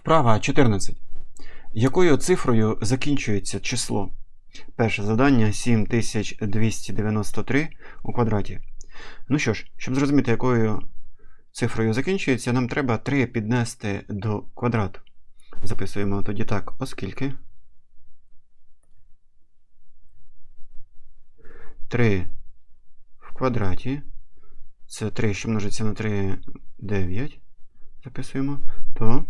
Вправа 14. Якою цифрою закінчується число? Перше завдання 7293 у квадраті. Ну що ж, щоб зрозуміти, якою цифрою закінчується, нам треба 3 піднести до квадрату. Записуємо тоді так, оскільки 3 в квадраті. Це 3, що множиться на 3, 9. Записуємо, то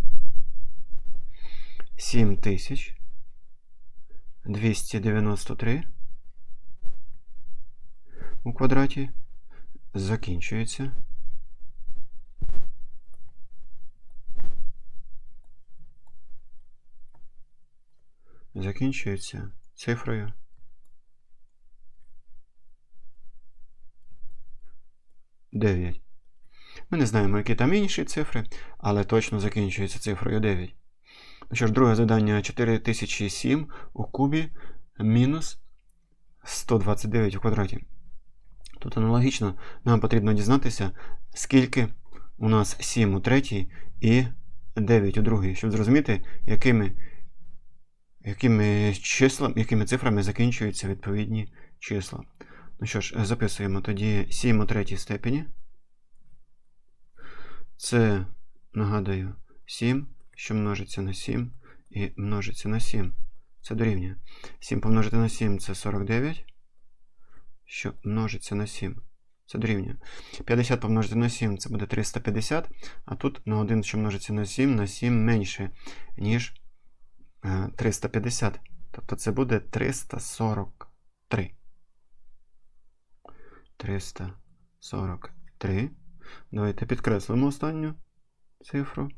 7293 у квадраті закінчується. Закінчується цифрою. Дев'ять. Ми не знаємо, які там інші цифри, але точно закінчується цифрою 9. Ну що ж, друге завдання 4007 у кубі мінус 129 у квадраті. Тут аналогічно нам потрібно дізнатися, скільки у нас 7 у третій і 9 у другій, щоб зрозуміти, якими, якими, числами, якими цифрами закінчуються відповідні числа. Ну що ж, записуємо тоді 7 у третій степені. Це, нагадую, 7, що множиться на 7 і множиться на 7. Це дорівнює. 7 помножити на 7 це 49, що множиться на 7. Це дорівнює. 50 помножити на 7 це буде 350, а тут на 1, що множиться на 7, на 7 менше, ніж 350. Тобто це буде 343. 343. Давайте підкреслимо останню цифру.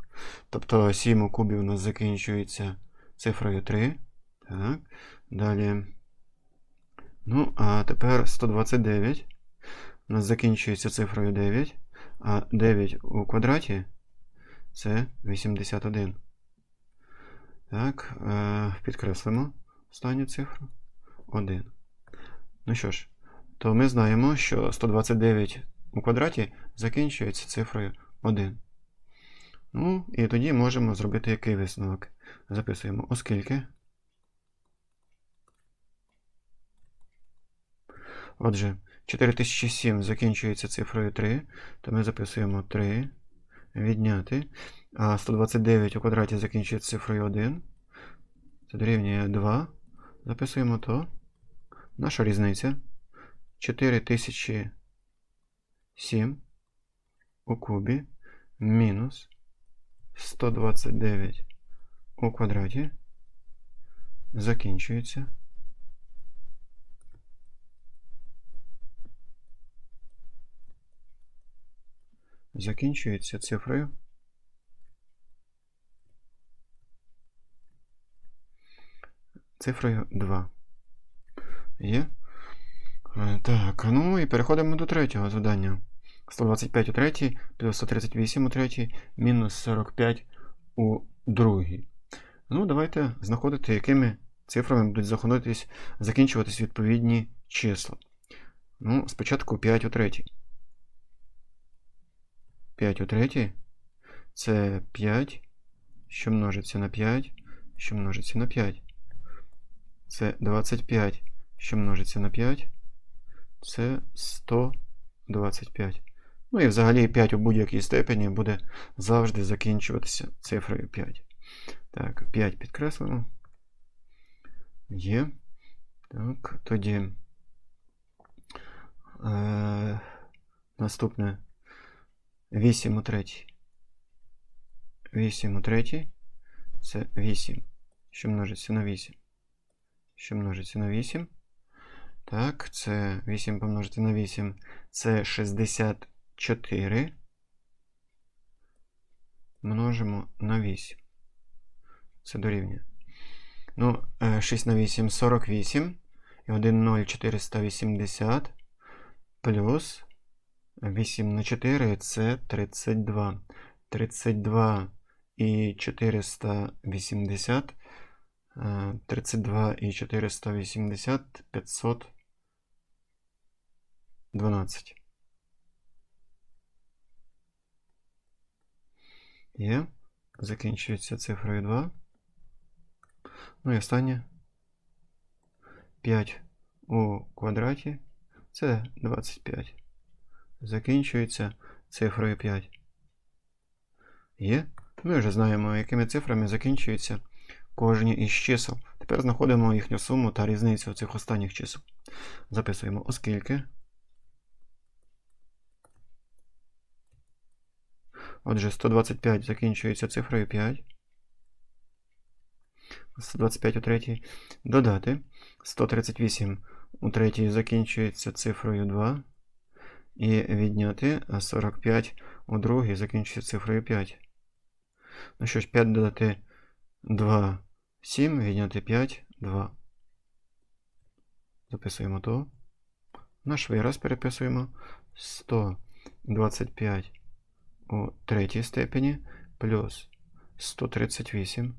Тобто 7 у кубі у нас закінчується цифрою 3. Так. Далі. Ну, а тепер 129. У нас закінчується цифрою 9. А 9 у квадраті це 81. Так, е, підкреслимо останню цифру. 1. Ну що ж, то ми знаємо, що 129 у квадраті закінчується цифрою 1. Ну, і тоді можемо зробити який висновок. Записуємо, оскільки. Отже, 4007 закінчується цифрою 3, то ми записуємо 3, відняти. А 129 у квадраті закінчується цифрою 1. Це дорівнює 2. Записуємо то. Наша різниця. 4007 у кубі мінус 129 у квадраті закінчується. Закінчується цифрою. Цифрою 2. Є? Е, Так, ну і переходимо до третього завдання. 125 у третій, плюс 138 у третій, мінус 45 у другій. Ну, давайте знаходити, якими цифрами будуть заходитись, закінчуватись відповідні числа. Ну, спочатку 5 у третій. 5 у третій це 5, що множиться на 5, що множиться на 5. Це 25, що множиться на 5. Це 125. Ну і взагалі 5 у будь-якій степені буде завжди закінчуватися цифрою 5. Так, 5 підкреслимо. Є. Так, тоді е, наступне 8 у третій. 8 у третій. Це 8, що множиться на 8. Що множиться на 8. Так, це 8 помножити на 8. Це 64. Множимо на 8. Це дорівнює. Ну, 6 на 8 48. І 1 0 480. Плюс 8 на 4 це 32. 32 і 480. 32 і 480 512. Є. закінчується цифрою 2. Ну і останнє 5 у квадраті це 25. Закінчується цифрою 5. Є? Ми вже знаємо, якими цифрами закінчуються кожні із чисел. Тепер знаходимо їхню суму та різницю цих останніх чисел. Записуємо, оскільки. Отже, 125 закінчується цифрою 5. 125 у третій. Додати. 138 у третій закінчується цифрою 2. І відняти 45 у другій закінчується цифрою 5. Ну що ж, 5 додати 2, 7, відняти 5, 2. Записуємо то. Наш вираз переписуємо 125 у третій степені плюс 138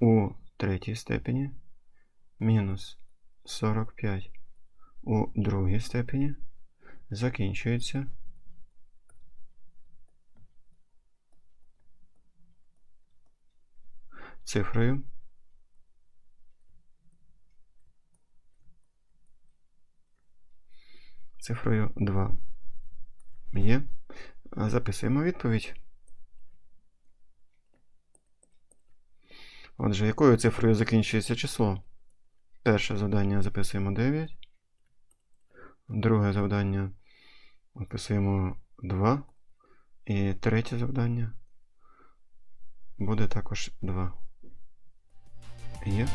у третій степені мінус 45 у другій степені закінчується цифрою цифрою 2. Є. Записуємо відповідь. Отже, якою цифрою закінчується число? Перше завдання записуємо 9. Друге завдання записуємо 2. І третє завдання буде також 2. Є.